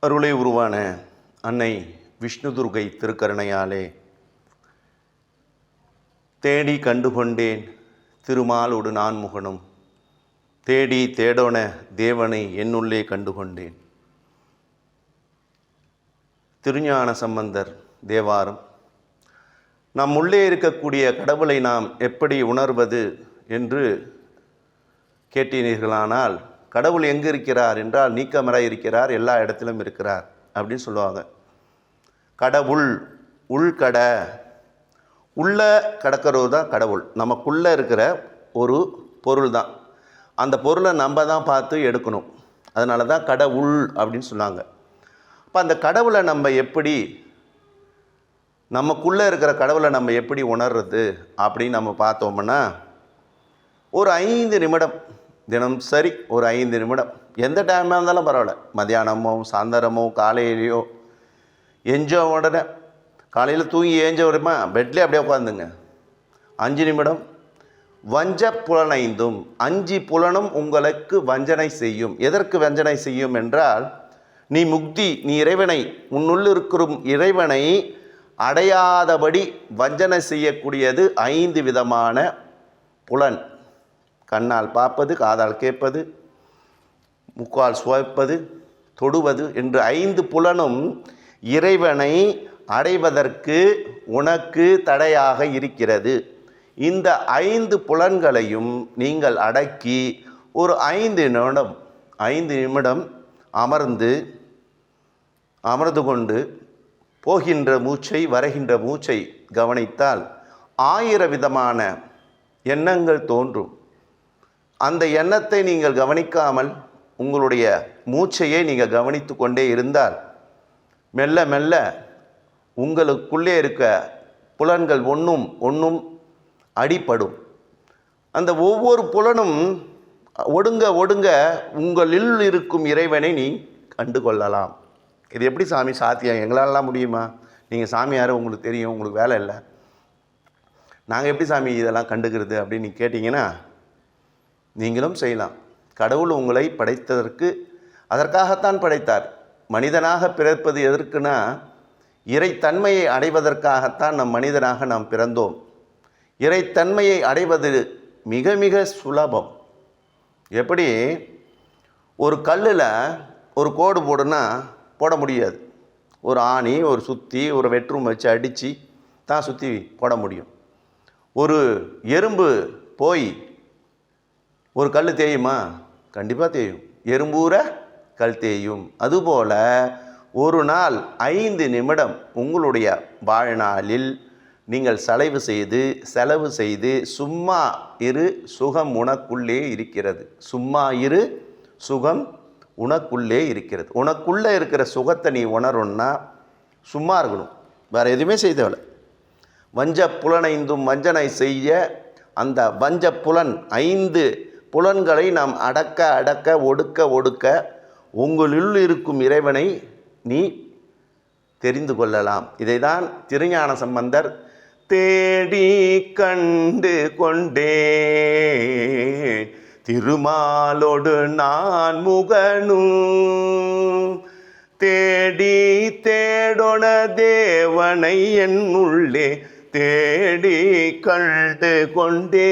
அருளை உருவான அன்னை விஷ்ணு துர்கை திருக்கருணையாலே. தேடி கண்டுகொண்டேன் திருமாலோடு நான் முகனும் தேடி தேடோன தேவனை என்னுள்ளே கண்டுகொண்டேன். திருஞான சம்பந்தர் தேவாரம். நம் உள்ளே இருக்கக்கூடிய கடவுளை நாம் எப்படி உணர்வது என்று கேட்டீர்களானால் கடவுள் எங்கே இருக்கிறார் என்றால் நீக்கமராக இருக்கிறார் எல்லா இடத்திலும் இருக்கிறார் அப்படின்னு சொல்லுவாங்க. கடவுள் உள்கட. உள்ள கடக்கிறது தான் கடவுள். நமக்குள்ளே இருக்கிற ஒரு பொருள் தான். அந்த பொருளை நம்ம தான் பார்த்து எடுக்கணும். அதனால தான் கடவுள் அப்படின்னு சொன்னாங்க. அப்போ அந்த கடவுளை நம்ம எப்படி நமக்குள்ளே இருக்கிற கடவுளை நம்ம எப்படி உணர்றது அப்படின்னு நம்ம பார்த்தோம்னா ஒரு ஐந்து நிமிடம் தினம் சரி ஒரு ஐந்து நிமிடம். எந்த டைமாக இருந்தாலும் பரவாயில்ல. மதியானமோ சாயந்தரமோ காலையிலையோ எஞ்சோ உடனே காலையில் தூங்கி ஏஞ்ச உடனே பெட்லேயே அப்படியே உட்காந்துங்க அஞ்சு நிமிடம். வஞ்ச புலனைந்தும் அஞ்சு புலனும் உங்களுக்கு வஞ்சனை செய்யும். எதற்கு வஞ்சனை செய்யும் என்றால் நீ முக்தி நீ இறைவனை உன்னுள் இருக்கிற இறைவனை அடையாதபடி வஞ்சனை செய்யக்கூடியது ஐந்து விதமான புலன். கண்ணால் பார்ப்பது காதால் கேட்பது முக்கால் சுவைப்பது தொடுவது என்று ஐந்து புலனும் இறைவனை அடைவதற்கு உனக்கு தடையாக இருக்கிறது. இந்த ஐந்து புலன்களையும் நீங்கள் அடக்கி ஒரு ஐந்து நிமிடம் ஐந்து நிமிடம் அமர்ந்து அமர்ந்து கொண்டு போகின்ற மூச்சை வருகின்ற மூச்சை கவனித்தால் ஆயிர விதமான எண்ணங்கள் தோன்றும். அந்த எண்ணத்தை நீங்கள் கவனிக்காமல் உங்களுடைய மூச்சையே நீங்கள் கவனித்து கொண்டே இருந்தால் மெல்ல மெல்ல உங்களுக்குள்ளே இருக்க புலன்கள் ஒன்றும் ஒன்றும் அடிப்படும் அந்த ஒவ்வொரு புலனும் ஒடுங்க ஒடுங்க உங்களில் இருக்கும் இறைவனை நீ கண்டு கொள்ளலாம் இது எப்படி சாமி சாத்தியம்? எங்களாலலாம் முடியுமா? நீங்கள் சாமியார் உங்களுக்கு தெரியும் உங்களுக்கு வேலை இல்லை. நாங்கள் எப்படி சாமி இதெல்லாம் கண்டுக்கிறது அப்படின்னு நீ கேட்டிங்கன்னா நீங்களும் செய்யலாம். கடவுள் உங்களை படைத்ததற்கு அதற்காகத்தான் படைத்தார். மனிதனாக பிறப்பது எதற்குனா இறைத்தன்மையை அடைவதற்காகத்தான் நம் மனிதனாக நாம் பிறந்தோம். இறைத்தன்மையை அடைவது மிக மிக சுலபம். எப்படி? ஒரு கல்லில் ஒரு கோடு போடுனா போட முடியாது. ஒரு ஆணி ஒரு சுத்தி ஒரு வெற்றும் வச்சு அடித்து தான் சுற்றி போட முடியும். ஒரு எறும்பு போய் ஒரு கல் தேயுமா? கண்டிப்பாக தேயும். எறும்பூர கல் தேயும். அதுபோல் ஒரு நாள் ஐந்து நிமிடம் உங்களுடைய வாழ்நாளில் நீங்கள் செலவு செய்து செலவு செய்து சும்மா இரு சுகம் உனக்குள்ளே இருக்கிறது. சும்மா இரு சுகம் உனக்குள்ளே இருக்கிறது. உனக்குள்ளே இருக்கிற சுகத்தை நீ உணரணும்னா சும்மா இருக்கணும். வேறு எதுவுமே செய்ய வஞ்ச புலனைந்தும் வஞ்சனை செய்ய அந்த வஞ்ச புலன் ஐந்து புலன்களை நாம் அடக்க அடக்க ஒடுக்க ஒடுக்க உங்களுள் இருக்கும் இறைவனை நீ தெரிந்து கொள்ளலாம். இதைதான் திருஞான சம்பந்தர் தேடி கண்டு கொண்டே. திருமாலோடு நான் முகனும் தேடி தேடொன தேவனை என் உள்ளே தேடி கண்டு கொண்டே.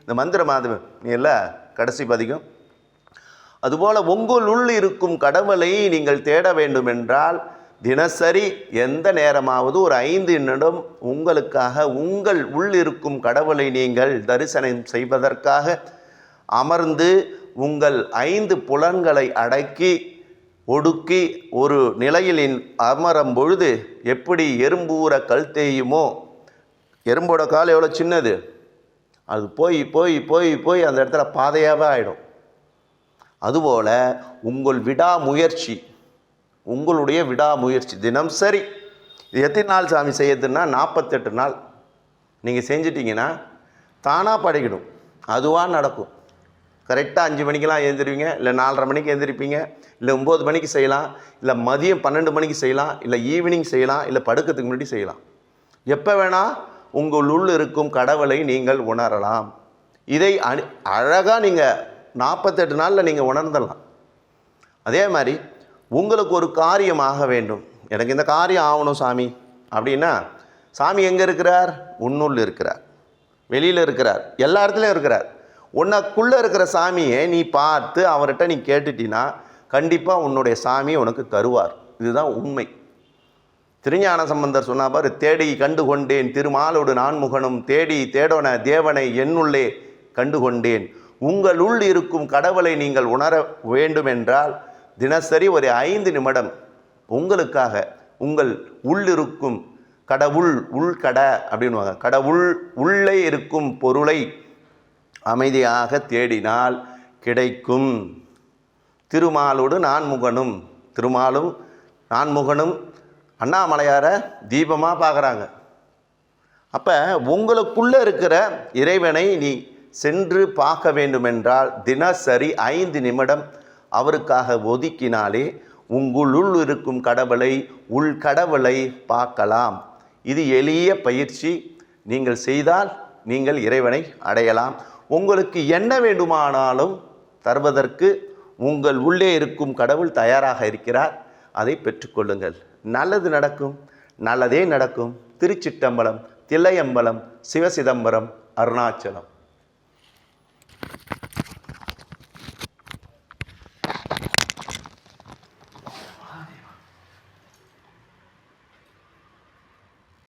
இந்த மந்திர மாதவன் நீ எல்லாம் கடைசி பதிகம். அதுபோல் உங்களுள் இருக்கும் கடவுளை நீங்கள் தேட வேண்டும் என்றால் தினசரி எந்த நேரமாவது ஒரு ஐந்து நிமிடம் உங்களுக்காக உங்கள் உள் இருக்கும் கடவுளை நீங்கள் தரிசனம் செய்வதற்காக அமர்ந்து உங்கள் ஐந்து புலன்களை அடக்கி ஒடுக்கி ஒரு நிலையில் அமரம் பொழுது எப்படி எறும்பூர கல் தேயுமோ? எறும்போட கால் எவ்வளோ சின்னது? அது போய் போய் போய் போய் அந்த இடத்துல பாதையாகவே ஆகிடும் அதுபோல் உங்கள் விடாமுயற்சி உங்களுடைய விடாமுயற்சி தினம் சரி. இது எத்தனை நாள் சாமி செய்யறதுன்னா நாற்பத்தெட்டு நாள். நீங்கள் செஞ்சிட்டிங்கன்னா தானாக படைக்கணும் அதுவாக நடக்கும். கரெக்டாக அஞ்சு மணிக்கெலாம் எழுந்திருவீங்க இல்லை நாலரை மணிக்கு எழுந்திருப்பீங்க இல்லை ஒம்பது மணிக்கு செய்யலாம் இல்லை மதியம் பன்னெண்டு மணிக்கு செய்யலாம் இல்லை ஈவினிங் செய்யலாம் இல்லை படுக்கிறதுக்கு முன்னாடி செய்யலாம். எப்போ வேணால் உங்களுள் இருக்கும் கடவுளை நீங்கள் உணரலாம். இதை அழகாக நீங்கள் நாற்பத்தெட்டு நாளில் நீங்கள் உணர்ந்துடலாம் அதே மாதிரி உங்களுக்கு ஒரு காரியம் ஆக வேண்டும். எனக்கு இந்த காரியம் ஆகணும் சாமி. அப்படின்னா சாமி எங்கே இருக்கிறார்? உன்னுள் இருக்கிறார். வெளியில் இருக்கிறார். எல்லா இடத்துலையும் இருக்கிறார். உனக்குள்ளே இருக்கிற சாமியை நீ பார்த்து அவர்கிட்ட நீ கேட்டுட்டினா கண்டிப்பாக உன்னுடைய சாமி உனக்கு தருவார். இதுதான் உண்மை. திருஞான சம்பந்தர் சொன்னாபார் தேடி கண்டு கொண்டேன் திருமாலோடு நான்முகனும் தேடி தேடோன தேவனை என்னுள்ளே கண்டு கொண்டேன் உங்களுள் இருக்கும் கடவுளை நீங்கள் உணர வேண்டுமென்றால் தினசரி ஒரு ஐந்து நிமிடம் உங்களுக்காக உங்கள் உள்ளிருக்கும் கடவுள் உள்கட அப்படின்னுவாங்க. கடவுள் உள்ளே இருக்கும் பொருளை அமைதியாக தேடினால் கிடைக்கும். திருமாலோடு நான்முகனும் திருமாலும் நான்முகனும் அண்ணாமலையாரை தீபமாக பார்க்குறாங்க. அப்போ உங்களுக்குள்ளே இருக்கிற இறைவனை நீ சென்று பார்க்க வேண்டுமென்றால் தினசரி ஐந்து நிமிடம் அவருக்காக ஒதுக்கினாலே உங்களுள் இருக்கும் கடவுளை உள் கடவுளை பார்க்கலாம். இது எளிய பயிற்சி. நீங்கள் செய்தால் நீங்கள் இறைவனை அடையலாம். உங்களுக்கு என்ன வேண்டுமானாலும் தருவதற்கு உங்கள் உள்ளே இருக்கும் கடவுள் தயாராக இருக்கிறார். அதை பெற்றுக்கொள்ளுங்கள். நல்லது நடக்கும். நல்லதே நடக்கும். திருச்சிட்டம்பலம் தில்லையம்பலம் சிவசிதம்பரம் அருணாச்சலம்.